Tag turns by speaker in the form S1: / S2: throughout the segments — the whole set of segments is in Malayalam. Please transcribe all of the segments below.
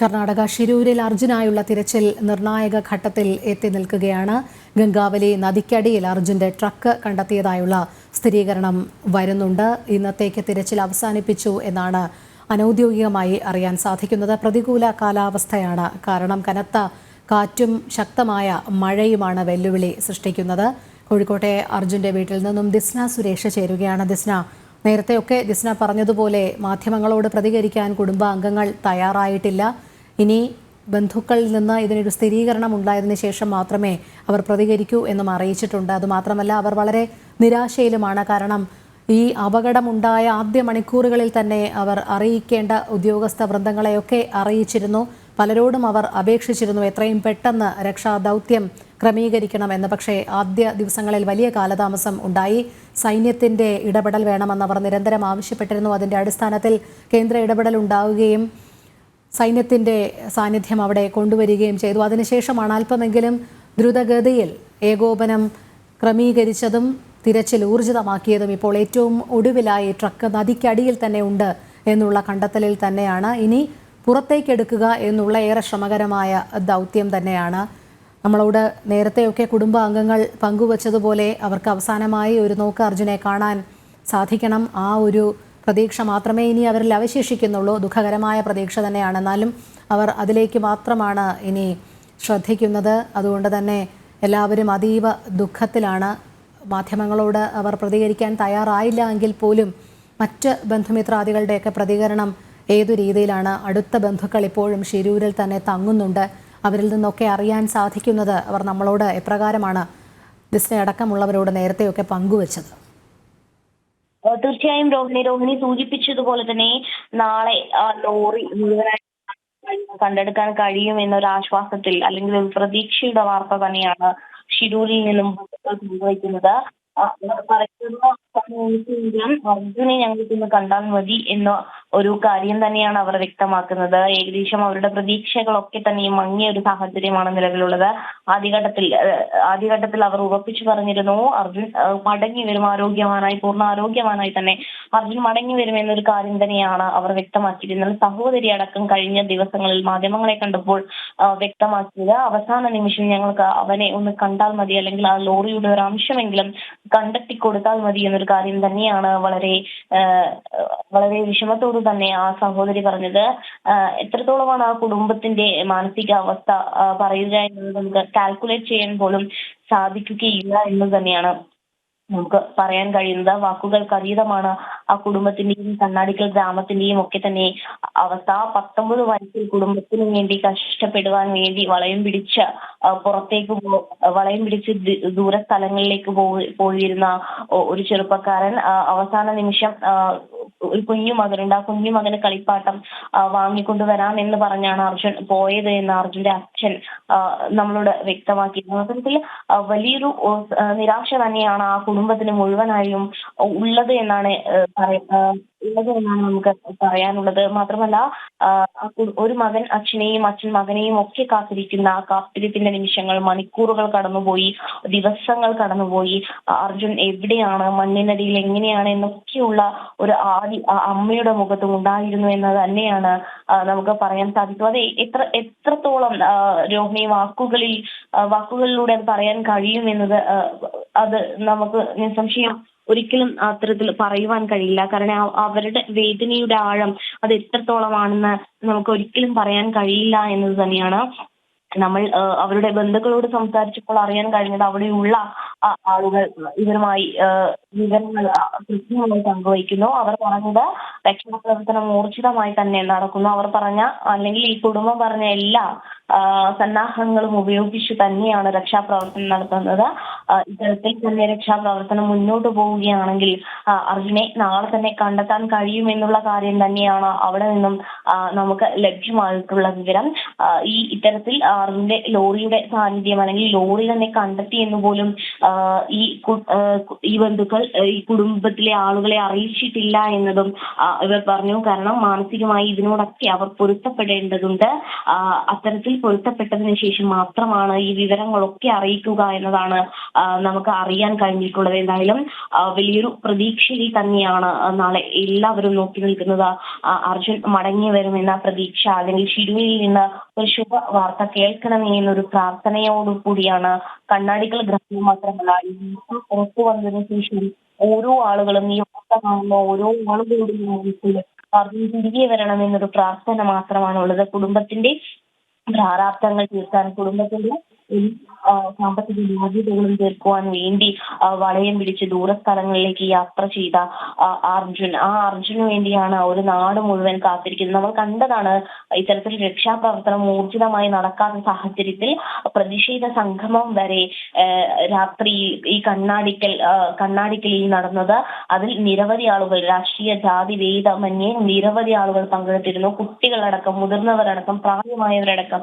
S1: കർണാടക ഷിരൂരിൽ അർജുനായുള്ള തിരച്ചിൽ നിർണായക ഘട്ടത്തിൽ എത്തി നിൽക്കുകയാണ്. ഗംഗാവലി നദിക്കടിയിൽ അർജുന്റെ ട്രക്ക് കണ്ടെത്തിയതായുള്ള സ്ഥിരീകരണം വരുന്നുണ്ട്. ഇന്നത്തേക്ക് തിരച്ചിൽ അവസാനിപ്പിച്ചു എന്നാണ് അനൌദ്യോഗികമായി അറിയാൻ സാധിക്കുന്നത്. പ്രതികൂല കാലാവസ്ഥയാണ് കാരണം കനത്ത കാറ്റും ശക്തമായ മഴയുമാണ് വെല്ലുവിളി സൃഷ്ടിക്കുന്നത്. കോഴിക്കോട്ടെ അർജുന്റെ വീട്ടിൽ നിന്നും ദിസ്ന സുരേഷ് ചേരുകയാണ്. ദിസ്ന നേരത്തെയൊക്കെ ദിസ്ന പറഞ്ഞതുപോലെ മാധ്യമങ്ങളോട് പ്രതികരിക്കാൻ കുടുംബാംഗങ്ങൾ തയ്യാറായിട്ടില്ല. ഇനി ബന്ധുക്കളിൽ നിന്ന് ഇതിനൊരു സ്ഥിരീകരണം ഉണ്ടായതിനു ശേഷം മാത്രമേ അവർ പ്രതികരിക്കൂ എന്നും അറിയിച്ചിട്ടുണ്ട്. അതുമാത്രമല്ല അവർ വളരെ നിരാശയിലുമാണ്. കാരണം ഈ അപകടമുണ്ടായ ആദ്യ മണിക്കൂറുകളിൽ തന്നെ അവർ അറിയിക്കേണ്ട ഉദ്യോഗസ്ഥ വൃന്ദങ്ങളെയൊക്കെ അറിയിച്ചിരുന്നു. പലരോടും അവർ അപേക്ഷിച്ചിരുന്നു എത്രയും പെട്ടെന്ന് രക്ഷാദൗത്യം ക്രമീകരിക്കണമെന്ന് പക്ഷേ ആദ്യ ദിവസങ്ങളിൽ വലിയ കാലതാമസം ഉണ്ടായി. സൈന്യത്തിന്റെ ഇടപെടൽ വേണമെന്ന് അവർ നിരന്തരം ആവശ്യപ്പെട്ടിരുന്നു. അതിന്റെ അടിസ്ഥാനത്തിൽ കേന്ദ്ര ഇടപെടൽ ഉണ്ടാവുകയും സൈന്യത്തിന്റെ സാന്നിധ്യം അവിടെ കൊണ്ടുവരികയും ചെയ്തു. അതിനുശേഷമാണ് അല്പമെങ്കിലും ദ്രുതഗതിയിൽ ഏകോപനം ക്രമീകരിച്ചതും തിരച്ചിൽ ഊർജിതമാക്കിയതും ഇപ്പോൾ ഏറ്റവും ഒടുവിലായി ട്രക്ക് നദിക്കടിയിൽ തന്നെ ഉണ്ട് എന്നുള്ള കണ്ടെത്തലിൽ തന്നെയാണ്. ഇനി പുറത്തേക്കെടുക്കുക എന്നുള്ള ഏറെ ശ്രമകരമായ ദൗത്യം തന്നെയാണ്. നമ്മളോട് നേരത്തെയൊക്കെ കുടുംബാംഗങ്ങൾ പങ്കുവച്ചതുപോലെ അവർക്ക് അവസാനമായി ഒരു നോക്ക് അർജുനെ കാണാൻ സാധിക്കണം. ആ ഒരു പ്രതീക്ഷ മാത്രമേ ഇനി അവരിൽ അവശേഷിക്കുന്നുള്ളൂ. ദുഃഖകരമായ പ്രതീക്ഷ തന്നെയാണ് എന്നാലും അവർ അതിലേക്ക് മാത്രമാണ് ഇനി ശ്രദ്ധിക്കുന്നത്. അതുകൊണ്ട് തന്നെ എല്ലാവരും അതീവ ദുഃഖത്തിലാണ്. മാധ്യമങ്ങളോട് അവർ പ്രതികരിക്കാൻ തയ്യാറായില്ല എങ്കിൽ പോലും മറ്റ് ബന്ധുമിത്രാദികളുടെയൊക്കെ പ്രതികരണം ഏതു രീതിയിലാണ്? അടുത്ത ബന്ധുക്കൾ ഇപ്പോഴും ശിരൂരിൽ തന്നെ തങ്ങുന്നുണ്ട്. അവരിൽ നിന്നൊക്കെ അറിയാൻ സാധിക്കുന്നത് അവർ നമ്മളോട് എപ്രകാരമാണ്? അടക്കമുള്ളവരോട് നേരത്തെയൊക്കെ പങ്കുവച്ചത്.
S2: തീർച്ചയായും രോഹിണി രോഹിണി സൂചിപ്പിച്ചതുപോലെ തന്നെ നാളെ ലോറി കണ്ടെടുക്കാൻ കഴിയും എന്നൊരു ആശ്വാസത്തിൽ അല്ലെങ്കിൽ ഒരു പ്രതീക്ഷയുടെ വാർത്ത തന്നെയാണ് ഷിരൂരിൽ നിന്നും സംഭവിക്കുന്നത് പറയുന്ന അർജുനെ ഞങ്ങൾക്ക് ഇന്ന് കണ്ടാൽ മതി എന്ന ഒരു കാര്യം തന്നെയാണ് അവർ വ്യക്തമാക്കുന്നത്. ഏകദേശം അവരുടെ പ്രതീക്ഷകളൊക്കെ തന്നെ മങ്ങിയ ഒരു സാഹചര്യമാണ് നിലവിലുള്ളത്. ആദ്യഘട്ടത്തിൽ ആദ്യഘട്ടത്തിൽ അവർ ഉറപ്പിച്ചു പറഞ്ഞിരുന്നു അർജുൻ മടങ്ങി വരും ആരോഗ്യവാനായി പൂർണ ആരോഗ്യവാനായി തന്നെ. അർജുൻ മടങ്ങി വരും എന്നൊരു കാര്യം തന്നെയാണ് അവർ വ്യക്തമാക്കിയിരുന്നത്. സഹോദരി അടക്കം കഴിഞ്ഞ ദിവസങ്ങളിൽ മാധ്യമങ്ങളെ കണ്ടപ്പോൾ വ്യക്തമാക്കിയത്. അവസാന നിമിഷം ഞങ്ങൾക്ക് അവനെ ഒന്ന് കണ്ടാൽ മതി അല്ലെങ്കിൽ ആ ലോറിയുടെ ഒരു അംശമെങ്കിലും കണ്ടെത്തി കൊടുത്താൽ മതി എന്നൊരു കാര്യം തന്നെയാണ് വളരെ വളരെ വിഷമത്തോടു തന്നെ ആ സഹോദരി പറഞ്ഞത്. എത്രത്തോളമാണ് ആ കുടുംബത്തിന്റെ മാനസികാവസ്ഥ പറയുക എന്നത് നമുക്ക് കാൽക്കുലേറ്റ് ചെയ്യാൻ പോലും സാധിക്കുകയില്ല എന്ന് തന്നെയാണ് നമുക്ക് പറയാൻ കഴിയുന്നത്. വാക്കുകൾക്ക് അതീതമാണ് ആ കുടുംബത്തിന്റെയും കണ്ണാടിക്കൽ ഗ്രാമത്തിന്റെയും ഒക്കെ തന്നെ അവസ്ഥ. പത്തൊമ്പത് വയസ്സിൽ കുടുംബത്തിന് വേണ്ടി കഷ്ടപ്പെടുവാൻ വേണ്ടി വളയം പിടിച്ച പുറത്തേക്ക് വളയം പിടിച്ച് ദൂര സ്ഥലങ്ങളിലേക്ക് പോയി പോയിരുന്ന ഒരു ചെറുപ്പക്കാരൻ അവസാന നിമിഷം ഒരു കുഞ്ഞു മകനുണ്ട് ആ കുഞ്ഞു മകന് കളിപ്പാട്ടം ആ, വാങ്ങിക്കൊണ്ട് വരാം എന്ന് പറഞ്ഞാണ് അർജുൻ പോയത് എന്ന് അർജുന്റെ അച്ഛൻ നമ്മളോട് വ്യക്തമാക്കി മൊത്തത്തിൽ വലിയൊരു നിരാശ തന്നെയാണ് ആ കുടുംബത്തിന് മുഴുവനായും ഉള്ളത് എന്നാണ് ഉള്ളത് എന്നാണ് നമുക്ക് പറയാനുള്ളത്. മാത്രമല്ല ഒരു മകൻ അച്ഛനെയും അച്ഛൻ മകനെയും ഒക്കെ കാത്തിരിക്കുന്ന ആ കാത്തിരിപ്പിന്റെ നിമിഷങ്ങൾ മണിക്കൂറുകൾ കടന്നുപോയി ദിവസങ്ങൾ കടന്നുപോയി. അർജുൻ എവിടെയാണ്? മണ്ണിനടിയിൽ എങ്ങനെയാണ്? എന്നൊക്കെയുള്ള ഒരു ആദി അമ്മയുടെ മുഖത്തും ഉണ്ടായിരുന്നു എന്ന് തന്നെയാണ് നമുക്ക് പറയാൻ സാധിക്കും. അത് എത്ര എത്രത്തോളം രോഹിണി വാക്കുകളിൽ വാക്കുകളിലൂടെ അത് പറയാൻ കഴിയും എന്നത് അത് നമുക്ക് നിസ്സംശയം ഒരിക്കലും അത്തരത്തിൽ പറയുവാൻ കഴിയില്ല. കാരണം അവരുടെ വേദനയുടെ ആഴം അത് എത്രത്തോളമാണെന്ന് നമുക്ക് ഒരിക്കലും പറയാൻ കഴിയില്ല എന്നത് തന്നെയാണ്. നമ്മൾ അവരുടെ ബന്ധുക്കളോട് സംസാരിച്ചപ്പോൾ അറിയാൻ കഴിഞ്ഞത് അവിടെയുള്ള ആളുകൾ ഇവരുമായി വിവരങ്ങൾ കൃത്യമായി പങ്കുവയ്ക്കുന്നു. അവർ പറഞ്ഞത് രക്ഷാപ്രവർത്തനം ഊർജിതമായി തന്നെ നടക്കുന്നു. അവർ പറഞ്ഞ അല്ലെങ്കിൽ ഈ കുടുംബം പറഞ്ഞ എല്ലാ സന്നാഹങ്ങളും ഉപയോഗിച്ച് തന്നെയാണ് രക്ഷാപ്രവർത്തനം നടത്തുന്നത്. ഇത്തരത്തിൽ തന്നെ രക്ഷാപ്രവർത്തനം മുന്നോട്ട് പോവുകയാണെങ്കിൽ അർജുനെ നാളെ തന്നെ കണ്ടെത്താൻ കഴിയുമെന്നുള്ള കാര്യം തന്നെയാണ് അവിടെ നിന്നും നമുക്ക് ലഭ്യമായിട്ടുള്ള വിവരം. ഈ ഇത്തരത്തിൽ അർജുന്റെ ലോറിയുടെ സാന്നിധ്യം അല്ലെങ്കിൽ ലോറി തന്നെ കണ്ടെത്തി എന്ന് പോലും ഈ ഈ ബന്ധുക്കൾ ഈ കുടുംബത്തിലെ ആളുകളെ അറിയിച്ചിട്ടില്ല എന്നതും ഇവർ പറഞ്ഞു. കാരണം മാനസികമായി ഇതിനോടൊക്കെ അവർ പൊരുത്തപ്പെടേണ്ടതുണ്ട്. അത്തരത്തിൽ പൊരുത്തപ്പെട്ടതിന് ശേഷം മാത്രമാണ് ഈ വിവരങ്ങളൊക്കെ അറിയിക്കുക എന്നതാണ് നമുക്ക് അറിയാൻ കഴിഞ്ഞിട്ടുള്ളത് എന്തായാലും വലിയൊരു പ്രതീക്ഷയിൽ തന്നെയാണ് നാളെ എല്ലാവരും നോക്കി നിൽക്കുന്നത്. അർജുൻ മടങ്ങി വരുമെന്ന പ്രതീക്ഷ അല്ലെങ്കിൽ ഷിരുവിൽ നിന്ന് ഒരു ശുഭ വാർത്ത കേൾക്കണമേ എന്നൊരു പ്രാർത്ഥനയോടു കൂടിയാണ് കണ്ണാടികൾ ഗ്രഹം മാത്രമല്ല പുറത്തു വന്നതിനു ശേഷം ഓരോ ആളുകളും ഈ വാർത്ത കാണുന്ന ഓരോ ആളുകളുടെയും അർജുൻ തിരികെ വരണമെന്നൊരു പ്രാർത്ഥന മാത്രമാണുള്ളത്. കുടുംബത്തിന്റെ പ്രാരാബ്ദങ്ങൾ തീർക്കാൻ കുടുംബത്തിന്റെ ഈ, സാമ്പത്തിക ബാധ്യതകളും തീർക്കുവാൻ വേണ്ടി വളയം പിടിച്ച് ദൂരസ്ഥലങ്ങളിലേക്ക് യാത്ര ചെയ്ത അർജുൻ. ആ അർജുന് വേണ്ടിയാണ് ഒരു നാട് മുഴുവൻ കാത്തിരിക്കുന്നത്. നമ്മൾ കണ്ടതാണ് ഇത്തരത്തിൽ രക്ഷാപ്രവർത്തനം ഊർജിതമായി നടക്കാത്ത സാഹചര്യത്തിൽ പ്രതിഷേധ സംഗമം വരെ രാത്രി ഈ കണ്ണാടിക്കൽ കണ്ണാടിക്കലിൽ നടന്നത്. അതിൽ നിരവധി ആളുകൾ രാഷ്ട്രീയ ജാതി ഭേദമന്യേ നിരവധി ആളുകൾ പങ്കെടുത്തിരുന്നു. കുട്ടികളടക്കം മുതിർന്നവരടക്കം പ്രായമായവരടക്കം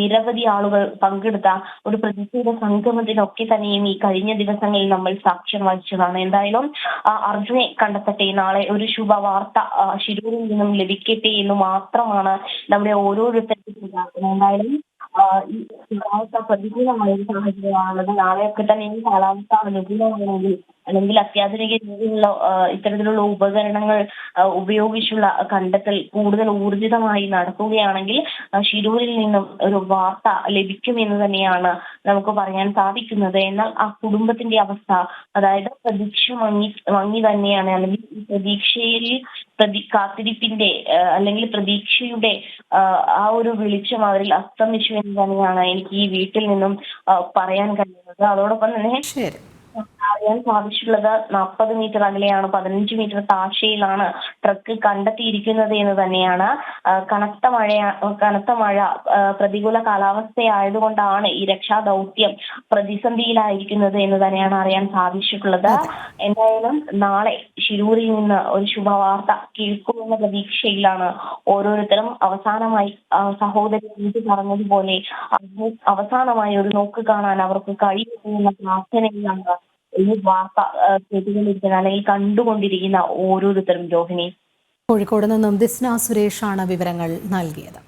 S2: നിരവധി ആളുകൾ പങ്കെടുത്ത ഒരു പ്രതിഷേധ സംഗമത്തിനൊക്കെ തന്നെയും ഈ കഴിഞ്ഞ ദിവസങ്ങളിൽ നമ്മൾ സാക്ഷ്യം വഹിച്ചതാണ്. എന്തായാലും അർജുനെ കണ്ടെത്തട്ടെ. നാളെ ഒരു ശുഭ വാർത്ത ശിരൂരിൽ നിന്നും ലഭിക്കട്ടെ എന്ന് മാത്രമാണ് നമ്മുടെ ഓരോരുത്തർക്കും എന്തായാലും കാലാവസ്ഥ പ്രതികൂലമായ ഒരു സാഹചര്യമാണുള്ളത്. നാളെയൊക്കെ തന്നെ ഈ കാലാവസ്ഥ അനുകൂലമാണെങ്കിൽ അല്ലെങ്കിൽ അത്യാധുനിക രീതിയിലുള്ള ഇത്തരത്തിലുള്ള ഉപകരണങ്ങൾ ഉപയോഗിച്ചുള്ള കണ്ടെത്തൽ കൂടുതൽ ഊർജിതമായി നടക്കുകയാണെങ്കിൽ ഷിരൂരിൽ നിന്നും ഒരു വാർത്ത ലഭിക്കുമെന്ന് തന്നെയാണ് നമുക്ക് പറയാൻ സാധിക്കുന്നത്. എന്നാൽ ആ കുടുംബത്തിന്റെ അവസ്ഥ അതായത് പ്രതീക്ഷ മങ്ങി മങ്ങി തന്നെയാണ്. അല്ലെങ്കിൽ പ്രതീക്ഷയിൽ പ്രതി കാത്തിരിപ്പിന്റെ അല്ലെങ്കിൽ പ്രതീക്ഷയുടെ ആ, ഒരു വെളിച്ചം അവരിൽ അസ്തമിച്ചു എന്ന് തന്നെയാണ് എനിക്ക് ഈ വീട്ടിൽ നിന്നും പറയാൻ കഴിയുന്നത്. അതോടൊപ്പം തന്നെ അറിയാൻ സാധിച്ചിട്ടുള്ളത് നാൽപ്പത് മീറ്റർ അകലെയാണ് പതിനഞ്ച് മീറ്റർ താഴ്ചയിലാണ് ട്രക്ക് കണ്ടെത്തിയിരിക്കുന്നത് എന്ന് തന്നെയാണ്. കനത്ത മഴ കനത്ത മഴ പ്രതികൂല കാലാവസ്ഥയായതുകൊണ്ടാണ് ഈ രക്ഷാ ദൗത്യം പ്രതിസന്ധിയിലായിരിക്കുന്നത് എന്ന് തന്നെയാണ് അറിയാൻ സാധിച്ചിട്ടുള്ളത്. എന്തായാലും നാളെ ശിരൂരിൽ നിന്ന് ഒരു ശുഭവാർത്ത കേൾക്കുമെന്ന പ്രതീക്ഷയിലാണ് ഓരോരുത്തരും അവസാനമായി സഹോദരി വീട്ടിൽ പറഞ്ഞതുപോലെ അവസാനമായി ഒരു നോക്ക് കാണാൻ അവർക്ക് കഴിയുമെന്ന പ്രാർത്ഥനയിലാണ് ഈ വാർത്ത കേട്ടുകൊണ്ടിരിക്കുന്ന അല്ലെങ്കിൽ കണ്ടുകൊണ്ടിരിക്കുന്ന ഓരോരുത്തരും രോഹിണി.
S1: കോഴിക്കോട് നിന്നും ദിസ്ന സുരേഷാണ് വിവരങ്ങൾ നൽകിയത്.